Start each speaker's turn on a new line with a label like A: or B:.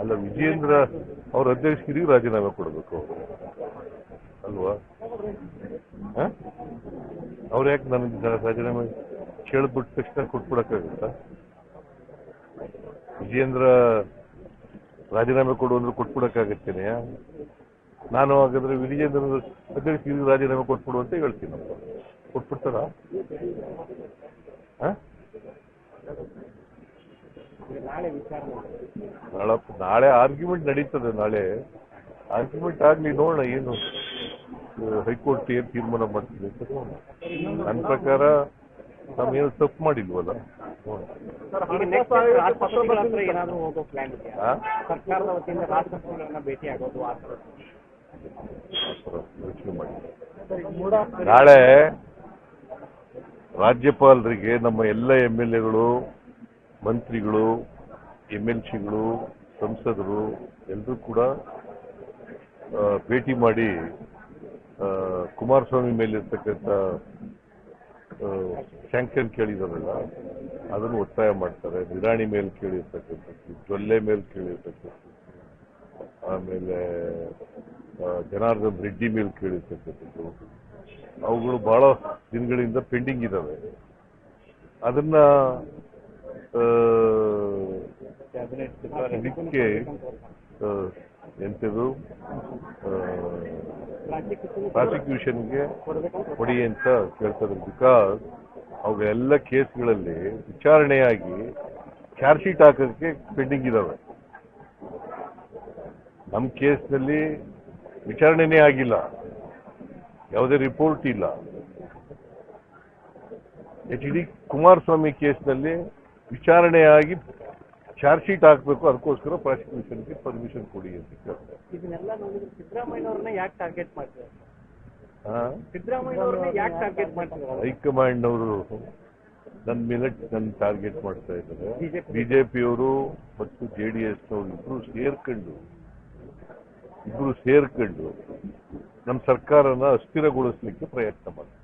A: ಅಲ್ಲ, ವಿಜಯೇಂದ್ರ ಅವ್ರ ಅಧ್ಯಕ್ಷರಿಗೆ ರಾಜೀನಾಮೆ ಕೊಡಬೇಕು ಅವರು. ಅಲ್ವಾ? ಅವ್ರು ಯಾಕೆ ನನಗೆ ರಾಜೀನಾಮೆ ಕೇಳಿದ್ಬಿಟ್ಟ ತಕ್ಷಣ ಕೊಟ್ಬಿಡಕ್ಕಾಗುತ್ತಾ? ವಿಜಯೇಂದ್ರ ರಾಜೀನಾಮೆ ಕೊಡು ಅಂದ್ರೆ ಕೊಟ್ಬಿಡಕ್ಕಾಗತ್ತೇನೆ ನಾನು ಹಾಗಾದ್ರೆ ವಿಜಯೇಂದ್ರ ಅಧ್ಯಕ್ಷರಿಗೆ ರಾಜೀನಾಮೆ ಕೊಟ್ಬಿಡು ಅಂತ ಹೇಳ್ತೀನಿ ಕೊಟ್ಬಿಡ್ತಾರ?
B: ನಾಳೆ ವಿಚಾರಣೆ
A: ನಾಳೆ ಆರ್ಗ್ಯುಮೆಂಟ್ ನಡೀತದೆ ನಾಳೆ. ಆರ್ಗ್ಯುಮೆಂಟ್ ಆಗ್ಲಿ ನೋಡೋಣ ಏನು. ಹೈಕೋರ್ಟ್ ಏನ್ ತೀರ್ಮಾನ ಮಾಡ್ತೀವಿ ಅಂತ ನೋಡೋಣ. ನನ್ನ ಪ್ರಕಾರ ನಾವೇನು ತಪ್ಪು ಮಾಡಿಲ್ವಲ್ಲ? ಯೋಚನೆ ಮಾಡಿ. ನಾಳೆ ರಾಜ್ಯಪಾಲರಿಗೆ ನಮ್ಮ ಎಲ್ಲ ಎಂ ಎಲ್ ಎಗಳು ಮಂತ್ರಿಗಳು ಎಂ ಎಲ್ ಸಿಗಳು ಸಂಸದರು ಎಲ್ಲರೂ ಕೂಡ ಭೇಟಿ ಮಾಡಿ ಕುಮಾರಸ್ವಾಮಿ ಮೇಲಿರ್ತಕ್ಕಂಥ ಸ್ಯಾಂಕ್ಷನ್ ಕೇಳಿದಾರಲ್ಲ, ಅದನ್ನು ಒತ್ತಾಯ ಮಾಡ್ತಾರೆ. ನಿರಾಣಿ ಮೇಲೆ ಕೇಳಿರ್ತಕ್ಕಂಥದ್ದು, ಜೊಲ್ಲೆ ಮೇಲೆ ಕೇಳಿರ್ತಕ್ಕಂಥದ್ದು, ಆಮೇಲೆ ಜನಾರ್ದನ್ ರೆಡ್ಡಿ ಮೇಲೆ ಕೇಳಿರ್ತಕ್ಕಂಥದ್ದು, ಅವುಗಳು ಬಹಳ ದಿನಗಳಿಂದ ಪೆಂಡಿಂಗ್ ಇದ್ದಾವೆ ಅದನ್ನ ಇದಕ್ಕೆ ಎಂಥದ್ದು ಪ್ರಾಸಿಕ್ಯೂಷನ್ಗೆ ಕೊಡಿ ಅಂತ ಕೇಳ್ತಾರೆ ಬಿಕಾಸ್ ಅವೆಲ್ಲ ಕೇಸ್ಗಳಲ್ಲಿ ವಿಚಾರಣೆಯಾಗಿ ಚಾರ್ಜ್ ಶೀಟ್ ಹಾಕೋದಕ್ಕೆ ಪೆಂಡಿಂಗ್ ಇದಾವೆ. ನಮ್ಮ ಕೇಸ್ನಲ್ಲಿ ವಿಚಾರಣೆನೇ ಆಗಿಲ್ಲ. ಯಾವುದೇ ರಿಪೋರ್ಟ್ ಇಲ್ಲ. ಎಚ್ ಡಿ ಕುಮಾರಸ್ವಾಮಿ ಕೇಸ್ನಲ್ಲಿ ವಿಚಾರಣೆಯಾಗಿ ಚಾರ್ಜ್ ಶೀಟ್ ಹಾಕಬೇಕು ಅದಕ್ಕೋಸ್ಕರ ಪ್ರಾಸಿಕ್ಯೂಷನ್ಗೆ ಪರ್ಮಿಷನ್ ಕೊಡಿ ಅಂತ ಕೇಳ್ತಾರೆ
B: ಇದನ್ನೆಲ್ಲ ನೋಡಿದ್ರೆ ಸಿದ್ದರಾಮಯ್ಯನವ್ರನ್ನ ಯಾಕೆ ಟಾರ್ಗೆಟ್? ಸಿದ್ದರಾಮಯ್ಯನವ್ರನ್ನ ಯಾಕೆ
A: ಹೈಕಮಾಂಡ್ನವರು ನನ್ನ ಮೇಲೆ ನನ್ನ ಟಾರ್ಗೆಟ್ ಮಾಡ್ತಾ ಇದ್ದಾರೆ. ಬಿಜೆಪಿಯವರು ಮತ್ತು ಜೆ ಡಿ ಎಸ್ನವರು ಇಬ್ರು ಸೇರ್ಕೊಂಡು ಇಬ್ರು ಸೇರ್ಕೊಂಡು ನಮ್ಮ ಸರ್ಕಾರನ ಅಸ್ಥಿರಗೊಳಿಸ್ಲಿಕ್ಕೆ ಪ್ರಯತ್ನ ಮಾಡ್ತಾರೆ.